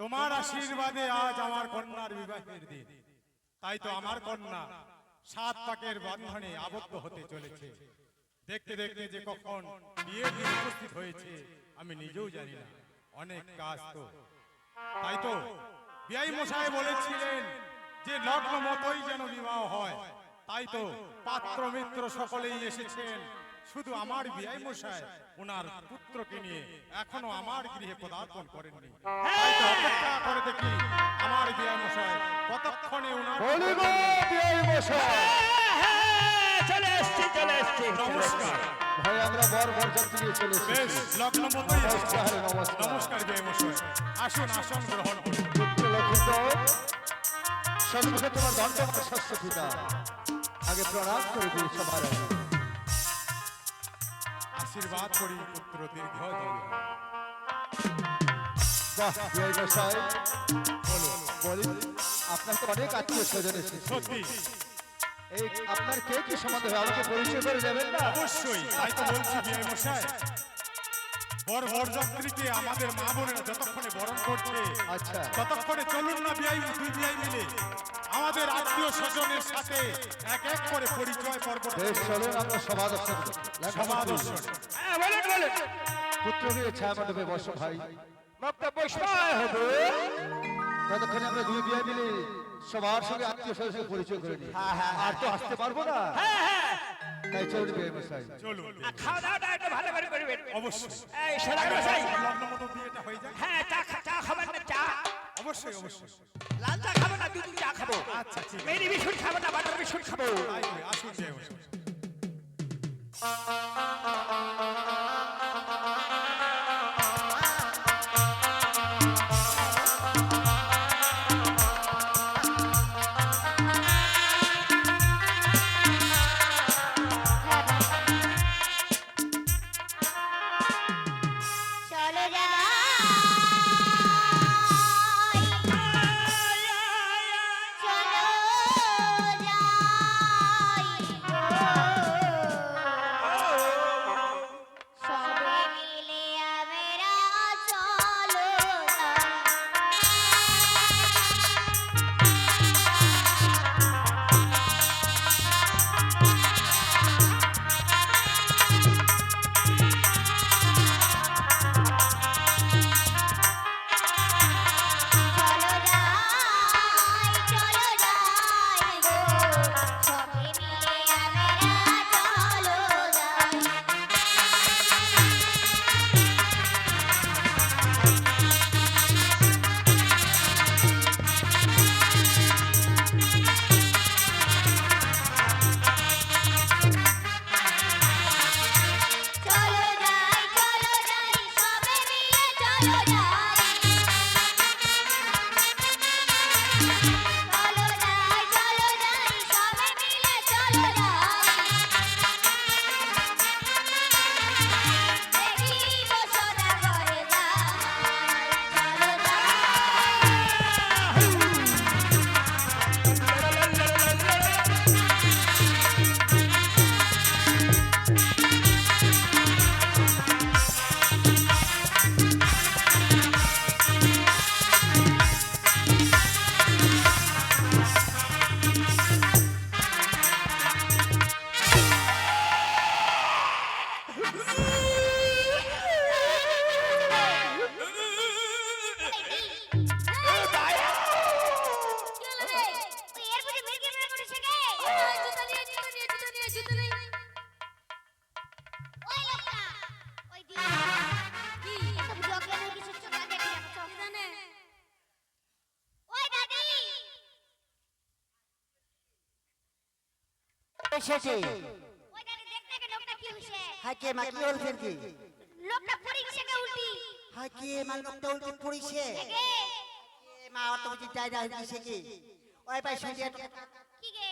তোমার আশীর্বাদে আজ আমার কন্যার বিবাহের দিন। তাই তো আমার কন্যা সাত পাকের বন্ধনে আবদ্ধ হতে চলেছে। দেখতে দেখতে যে কখন বিয়ের দিন উপস্থিত হয়েছে, আমি নিজেও জানি না। অনেক কাজ তো। তাই তো বিআই মশাই বলেছিলেন যে লগ্ন মতোই যেন বিবাহ হয়। তাই তো পাত্র মিত্র সকলেই এসেছেন। শুধু আমার বিআই মশাই ওনার পুত্রকে নিয়ে এখনও আমার গৃহে পদার্পণ করেননি। তাই তো অপেক্ষা করে দেখি আমার মশাই কতক্ষণে ওনার মশাই। হ্যাঁ, চলে এসছি চলে এসছি। নমস্কার। ভাই আমরা বর বর যাত্রী নিয়ে চলে বেশ লগ্ন মতোই নমস্কার, নমস্কার। নমস্কার বিআই মশাই। আসুন আসন গ্রহণ করুন। পুত্র লক্ষিন্দর সম্মুখে তোমার দণ্ডবাদ শস্য পিতা আগে প্রণাম করে দিই সবার আগে। আশীর্বাদ করি পুত্র দীর্ঘ আপনার তো অনেক আত্মীয় স্বজন এসেছে। সত্যি। এই আপনার কে কি সমাধান হবে? আমাকে পরিচয় করে দেবেন না? অবশ্যই তাই তো বলছি বিয়ে মশাই বর বরযাত্রীকে আমাদের মা বোনেরা যতক্ষণে বরণ করছে আচ্ছা। ততক্ষণে চলুন না বিয়াই দুই বিয়াই মিলে। আমাদের আত্মীয় স্বজনের সাথে এক এক করে পরিচয় পর্ব বেশ চলুন আমরা সমাদর্শন সমাদর্শন হ্যাঁ বলেন বলেন পুত্র নিয়ে ছায়া মণ্ডপে বসো ভাই। বক্তব্য সময় হবে। ততক্ষণে আমরা দুই বিয়ে মিলে সবার সঙ্গে আত্মীয় স্বজনের সঙ্গে পরিচয় করে নিই। আর তো আসতে পারব না। হ্যাঁ হ্যাঁ। তাই চলবে মশাই। চলুন। খাওয়া দাওয়াটা একটু ভালো করে করবেন। অবশ্যই। এই সোনা মশাই। লগ্ন মতো বিয়েটা হয়ে যায়। হ্যাঁ চা চা খাবেন না চা। অবশ্যই অবশ্যই। লাল চা খাব না দুধ চা খাব। আচ্ছা ঠিক মেরি বিস্কুট খাব না বাটার বিস্কুট খাব। আসুন যাই চলো এসেছে। হাকে মা কি হল ফের কি? লোকটা পরীক্ষা কে উল্টি। হাকে মা লোকটা উল্টে পড়িছে কে এ মা অত বুঝি যাই না হইছে কি? ওই পাই সঙ্গে কি গে?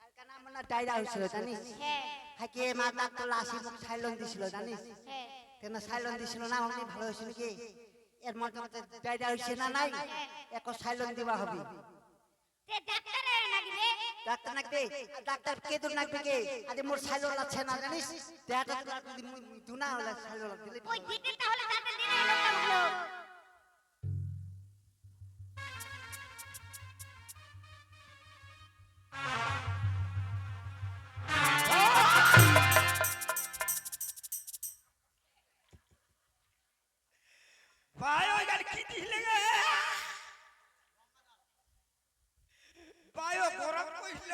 কালকা নাম না ডাইরা হইছিল জানিস? হ্যাঁ। হাকে মা তার তো লাশি মুখ সাইলন দিছিল জানিস? হ্যাঁ। কেন সাইলন দিছিল না অমনি ভালো হইছিল কি? এর মধ্যে ডাইরা হইছে না নাই? এক সাইলন দিবা হবে। তে ডাক্তারের নাগবে? ডাক্তার না Thank you.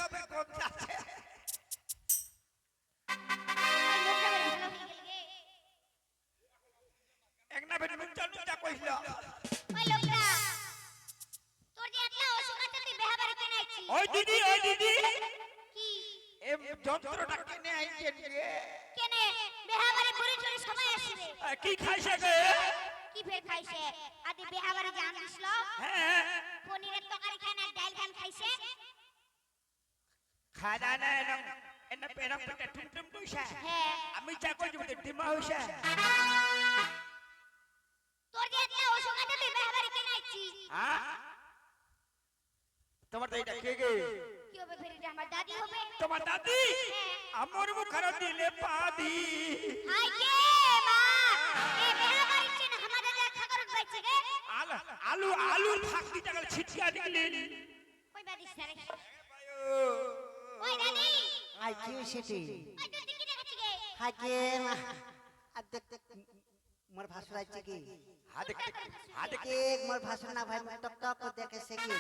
হবে কোন আছে এক না বেটি নুচা নুচা কইছিল ওই লোকটা তোর যে একটা অসুখ আছে তুই বেহা বাড়ি কেন আইছিস ওই দিদি ওই দিদি। কি? এ যন্ত্রটা কিনে আইছেন রে। কেনে? বেহা বাড়ি বুড়ি চুরি সময় আসবে। কি খাইছে গে কি ফের খাইছে? আদি বেহা বাড়ি জান দিছিল হ্যাঁ পনিরের তরকারি খায় না ডাল খান খাইছে? এনম পেটে টুমটুম কইছে হ্যাঁ আমি চা কই যে ডিমা হইছে তোর যে একটা অসুখ আছে তুই বেহা বাড়ি কেন আইছিস হ্যাঁ তোমার তো এটা কে গে কি হবে ফের আমার দাদি হবে তোমার দাদি আমার মুখর দিলে পাদি হাই গে মা এ বেহা বাড়ি চেন আমাদের দেখা করত বাইছে গে আলু আলু আলুর ফাঁকি টাকা ছিটকা দিলি কই বাদি সারে ওই দাদি আই কি সেটি তুই কি আর দেখ দেখ মোর ভাসুর আছে কি? হাতে হাতে কে মোর ভাসুর না ভাই টক টক করে দেখে সে কি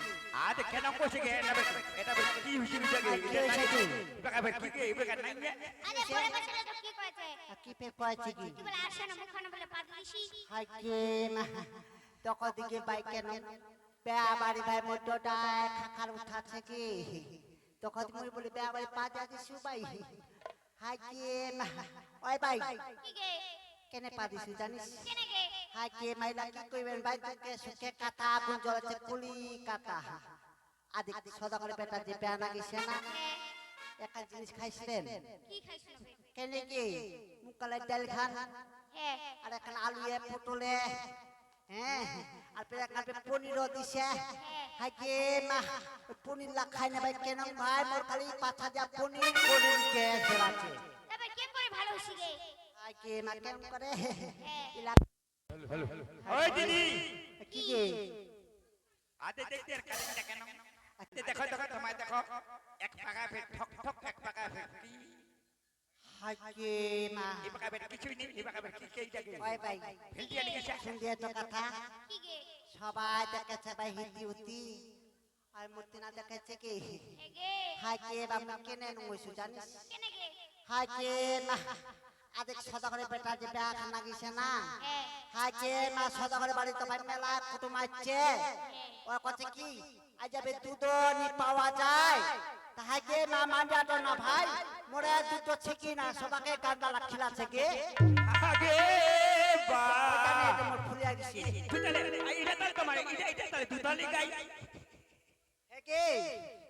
কেন কইছে গে এটা এটা কি হইছে গে কি হইছে কি? এটা কি গে এটা নাই গে আরে পরে বসে তো কি করেছে কি পে কয়েছে কি? কি বলে আসে না মুখ বলে পাদ দিছি। হাকে না তখন দিকে বাইক কেন বেয়া বাড়ি ভাই মোটরটা খাখার উঠাছে কি? তখন মুই বলি বেয়া বাড়ি পা যা দিছু ভাই? হাকে ওই ভাই। কেনে পা দিছু জানিস? কেনে গে? হাকে মাইলা কি কইবেন ভাই তোকে? সুখে কাটা আগুন জ্বলেছে কুলি কাটা আদি সদা করে বেটা যে বেয়া না। গেছে না একটা জিনিস খাইছিলেন কেনে কি মুকালে ডাল খান আর এখন আলু এ পটলে হ্যাঁ আর পেরে কাপে পনিরও দিছে। হাইকে ওই পনির লা খাই না ভাই কেন ভাই? মোর খালি পাছা দিয়া পনির পনির কে আছে তবে কে করে ভালো হইছি গে? হাইকে না কেন করে? ইলা ওই দিদি! কি গে? হাতে দেখতে আর কারেন্টটা কেন? দেখো দেখো তোমায় দেখো। এক পাকা ফেট ঠক ঠক এক পাকা কি না কিছুই নেই জাগে ওই ভাই তো কথা সবাই দেখেছে ভাই হিন্দি উতি আর মূর্তি না দেখেছে কি হাইকে বা মুখে নেন হইছু জানিস হাইকে না আদেক সদা করে বেটা যে বেয়া খানা গেছে না হ্যাঁ হাইকে না সদা করে বাড়ি তো ভাই মেলা কুটুম আছে ও কথা কি আজ যাবে দুধ নি পাওয়া যায় তাহাকে না তো না ভাই মোরে দুটো ছিকি না সবাকে গান্ডা রাখিলা থেকে। আগে বা। ফুলিয়া গেছি দুতালে এটা তালে তোমার এটা এটা তালে দুতালে গাই। একে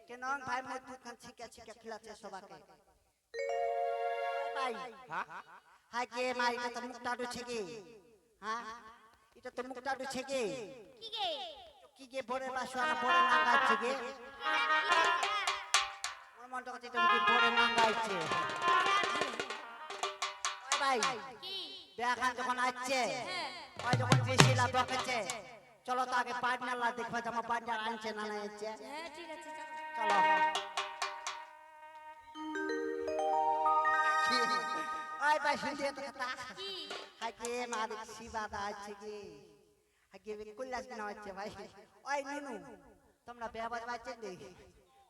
কেন ভাই মোর দুধ খান ছিকা ছিকা খিলাছে সবাকে। ভাই হ্যাঁ? হাইকে মা এটা তো মুখটা ডুছে কি হ্যাঁ? এটা তো মুখটা ডুছে কি কি গে? কি গে ভরে বাসু আর ভরে নাঙ্গাইছে গে? কাছে তুমি কি ভরে নাঙ্গাইছে ওই ভাই কি? দেখান যখন আসছে ওই যখন বেশিলা বকেছে চলো তো আগে দেখবা যে আমার পাটনার আনছে না না হচ্ছে হ্যাঁ ঠিক আছে চলো। ওই ভাই শুনতে তো কথা। হাকে মালিক শিবাদা আছে কি? হাকে না আছে ভাই। ওই নুনু তোমরা বেবাজ বাচ্চা নেই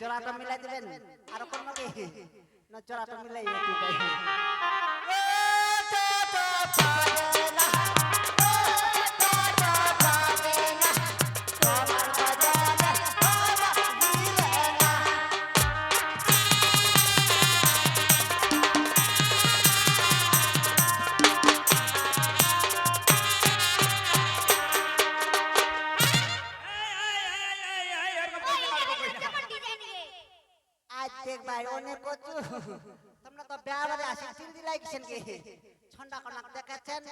জোড়াটা মিলাই দিবেন। আর কোন গে না জোড়াটা মিলাই দিবেন। ছন্ডা কনাক দেখাচ্ছেন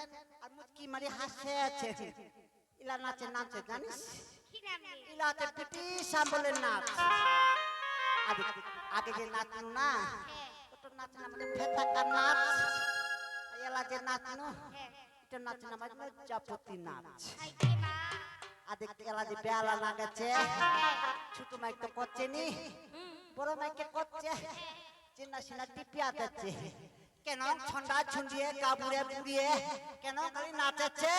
আর মুচকি মারি হাসছে আছে ইলা নাচে নাচে, জানিস? ইলা পিটি সাম্বলের নাচ। আগে যে নাচনু না ওটা নাচ না মানে ফেতাকা নাচ। আর এলা যে নাচনু। এটা নাচ না মানে জাপতি নাচ কে এলা যে বেলা না গেছে ছোট মাইক তো করছে নি, বড় মাইকে করছে। চিন্না সিনা টিপিয়া দিচ্ছে। কেন ছন্ডা ছুন্ডিয়ে কাবুড়ে পুড়িয়ে কেন খালি নাচেছে?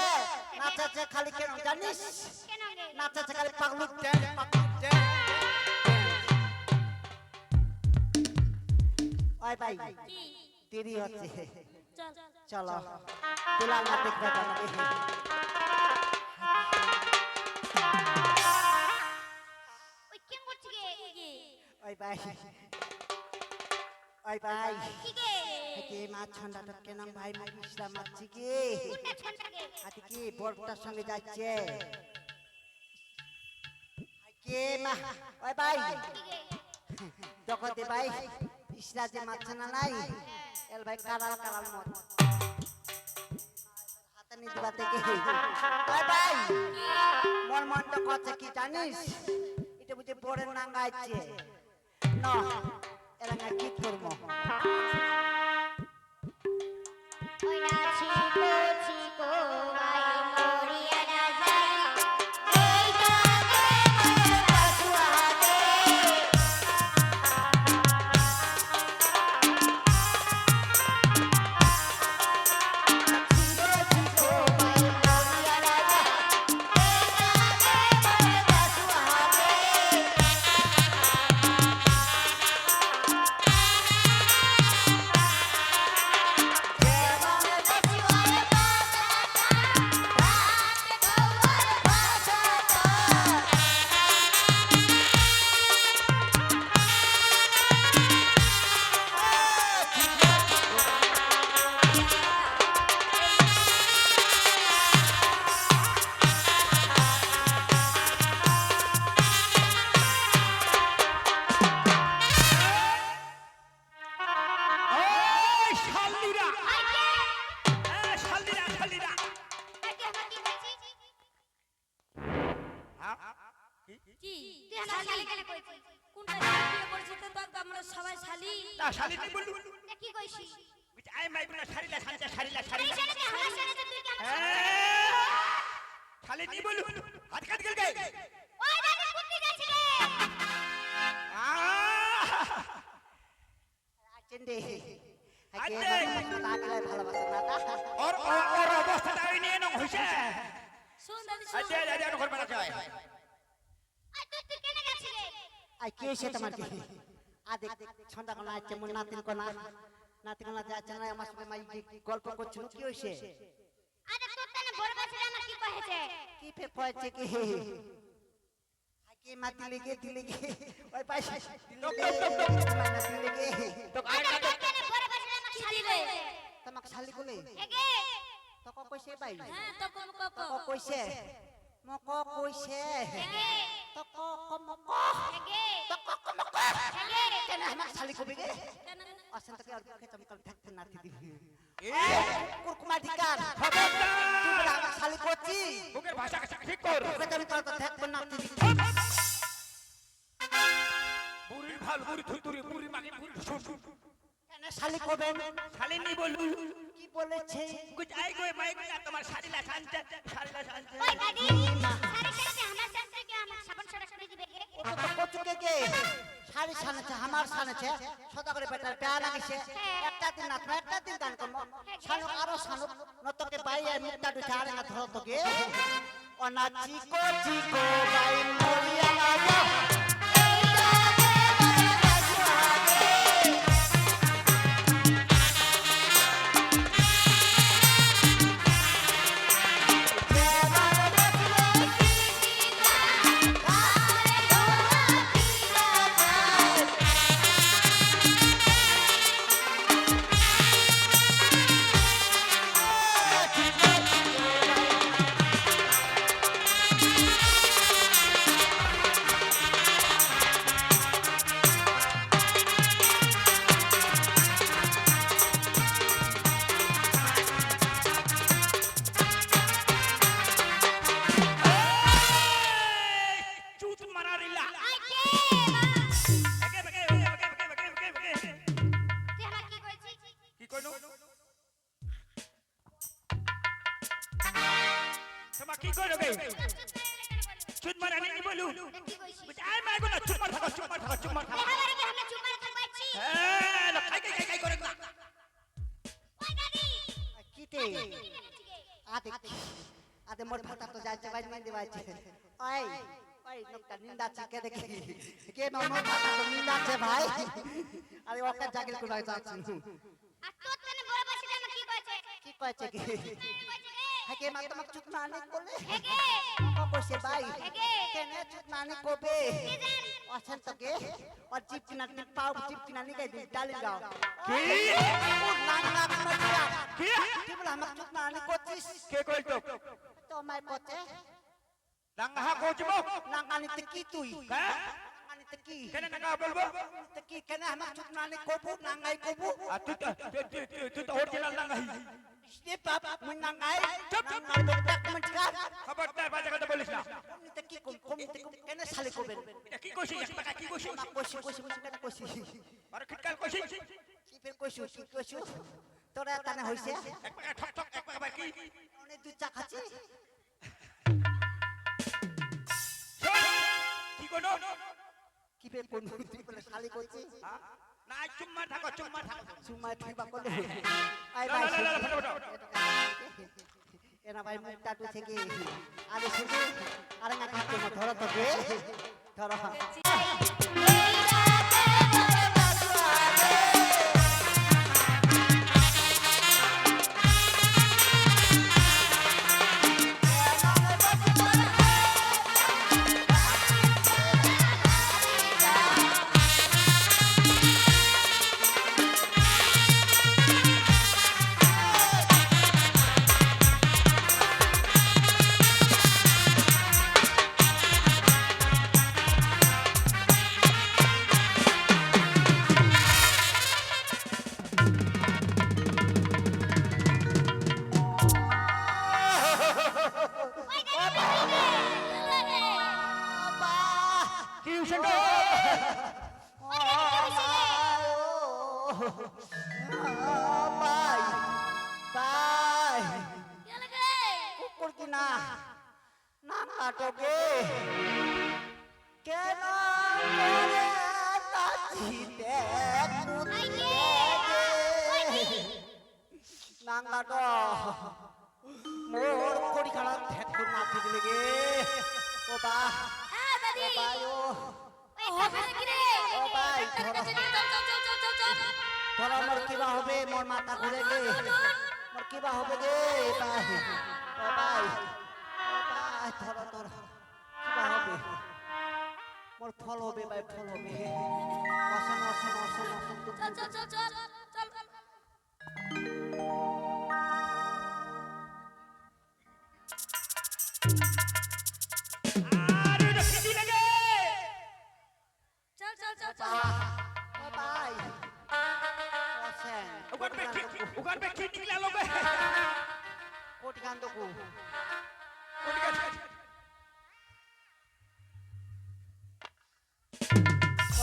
নাচেছে? খালি কেন জানিস? নাচেছে খালি পাগলু ড্যান্স পাগলু ড্যান্স ওই ভাই কি? দেরি হচ্ছে। চল। চলো। তুলা না দেখবে ওই ভাই। ওই ভাই কি মা ছন্ডাটা কেন ভাই ভাই মারিসরা মারছি কি? আজকে কি বড়টার সঙ্গে যাচ্ছে। কে মা ওই ভাই কি দেখতে ভাই ইসরা যে মারছে না নাই? এল ভাই কারাল কারাল মত হাতে নিতে দিবা থেকে ওই ভাই মন মনটা কথা কি জানিস? এটা বুঝে বড় নাঙ্গা আছে ন। না কি করব? কি? তুই আমার শালি। কেন কইছিস? কোনটা বিয়ে করছিস? তো তোর আমরা সবাই শালি। তা শালিনি বললু। এ কি কইছিস? বিচ আই মাই বলে শালিলা শালিলা শালিলা তুই শালিলা আমার শালি তো তুই কেমন শালিনি বললু হাত কাট গেল গে। ওই দাদা কুত্তি যাচ্ছে রে। চেন্ডে আচ্ছা। তাকলে ভালোবাসে না ওর ওর ওর অবস্থাটা ওই নিয়ে নং হইছে। শুন দাদি আচ্ছা আচ্ছা আচ্ছা ঘর বাড়া যায় আর তুই তুই কেন গেছিস রে আই কে সে তোমার কি আদে ছন্দা কোনা আছে মন নাতিন কোনা নাতিন কোনা যাচ্ছে না আমার সঙ্গে মাই গল্প করছিল কি হইছে আরে তোর তানে বড় বাচ্চা আমার কি কইছে কি ফে পয়ছে কি? আকে মা দিলে গে দিলে ওই পয়সা দিলে মানে দিলে গে। তো আরে তোর তানে বড় বাচ্চা আমার শালি রে? তোমাক শালি কোলে এগে তো ক কইছে ভাই। হ্যাঁ তো কোন কক কইছে। মক কইছে? এগে তো ক ক মক এগে তো ক ক মক এগে কেন আমার শালি কবি গে কেন অসন্ত কে আর মুখে চমকাল থাকতে নাতি দিবি এ কুরকুমা ধিকার খবরদার তুই বলে আমার শালি করছি বুকের ভাষা ঠিক কর মুখে চমকাল তো থাকতে নাতি দিবি বুড়ি ভালো বুড়ি থুতুরি বুড়ি মাগি বুড়ি শুন কেন শালি করবেন শালিনি কি বলেছে কুছ আই গো মাই গো তোমার শালিলা শান্তে শালিলা শান্তে ওই কচুকে কে শাড়ি সানেছে আমার সানেছে, সদা করে বেটার পেয়া লাগিছে। একটা দিন না তো একটা দিন গান করব শানুক আরও শানুক নতকে বাই আই মুক্তা দুটা আরে না ধরো তোকে। চিকো চিকো বাই মরিয়া তো নিন্দা আছে ভাই। আরে ওকে জাগির কোনায় যাচ্ছি? আর তোর তনে বড় বসে জানো কি কইছে কি কইছে কি? কইছে মা তোমাক চুপ না আনে বলে হেগে ও কইছে ভাই হেগে কেনে চুপ না আনে কবে? কি জান? অছেন তো আর জিপ কিনা নি পাও জিপ কিনা নি গাই ডালি দাও কি? ও না না মরিয়া কি? কি বলে আমাক চুপ না আনে করছিস? কে কইল তো তো পথে? দাঙ্গা কইছবো না কানিতে কি তুই? হ্যাঁ? কি কেন না বলব? কি কেনে আমাক চুপ না কবু না গাই কবু? আর তুই তুই- তো অরিজিনাল দাঙ্গা হি বাপ মুই না গাই না গাই ডকুমেন্ট কার খবরদার বাজে কথা বলিস না। কমিতে কি কম কম কেনে সালে কবেন এটা কি কইছিস? এক কি কইছিস? কইছি কইছি কইছি কেনে কইছি? আর খিটকাল কইছিস? কি ফের কইছি কি কইছি? তোরা কানে হইছে। এক টাকা ঠক ঠক এক টাকা কি? অনেক দুই চা খাচ্ছি। কি করো কি ফের কোন তুই বলে শালি করছি না চুম্মা থাকো চুম্মা থাকো চুম্মা থাকবা করলে আই ভাই না, না, না, ফটাফট। এনা ভাই মুখ টাটু থেকে। আরে শুধু আরে না কাটতে ধরো তো ধরো। ও বা হ্যাঁ ও। হবে কি রে? ও ভাই, কিবা হবে মোর মাথা ঘুরে গে। মোর কিবা হবে গে বাই ও বাই ও কিবা হবে। মোর ফল হবে ভাই ফল হবে। অসন অসন অসন অসন তো চল চল চল চল চল।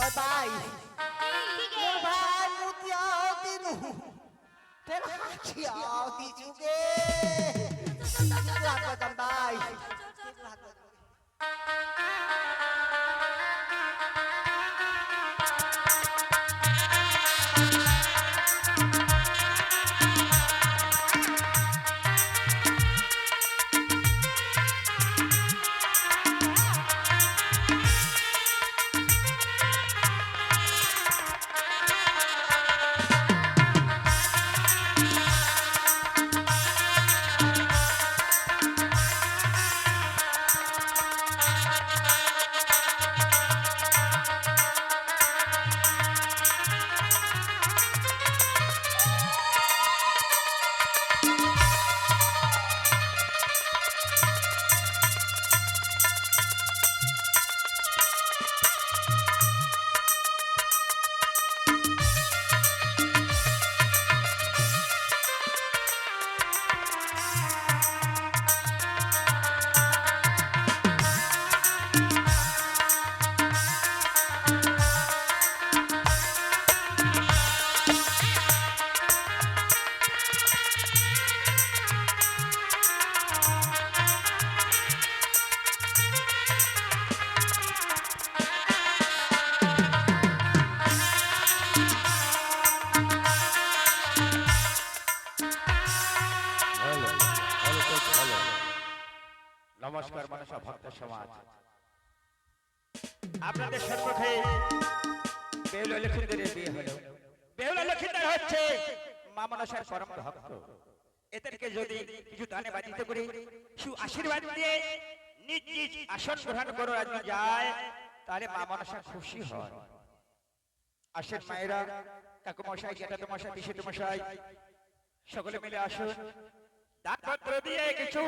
ও ভাই ও ভাই মুতিয়াও দিনু। তের হাকিয়াও দি যুগে। লাগো দম আপনাদের সম্মুখে বেহুলা লক্ষ্মীদের বিয়ে হলো। বেহুলা লক্ষ্মীদের হচ্ছে মা পরম ভক্ত। এদেরকে যদি কিছু দানে বাজিতে করে সু আশীর্বাদ দিয়ে নিজ নিজ আসন গ্রহণ করে যদি যায়, তাহলে মা মনসা খুশি হয়। আসেন মায়েরা, কাকুমশাই জ্যাঠাতো মশাই পিসিতো মশাই সকলে মিলে আসুন। দানপত্র দিয়ে কিছু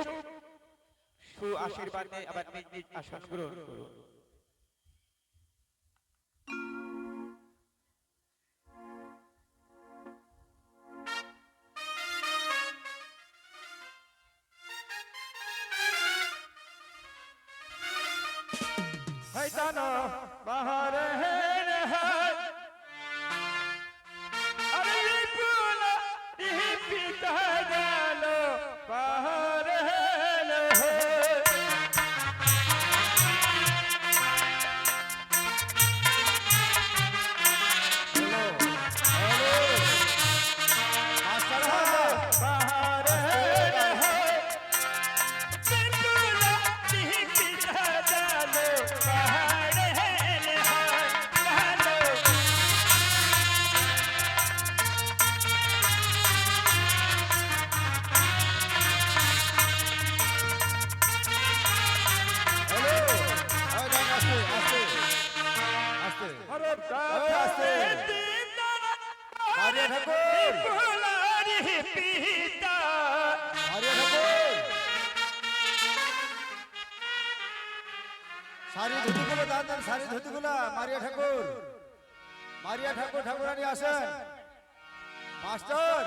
সুআশীর্বাদে আবার নিজ নিজ আসন গ্রহণ করুন। হয়তো বাহারে মারিয়া ঠাকুর ঠাকুরানি আসেন। মাস্টার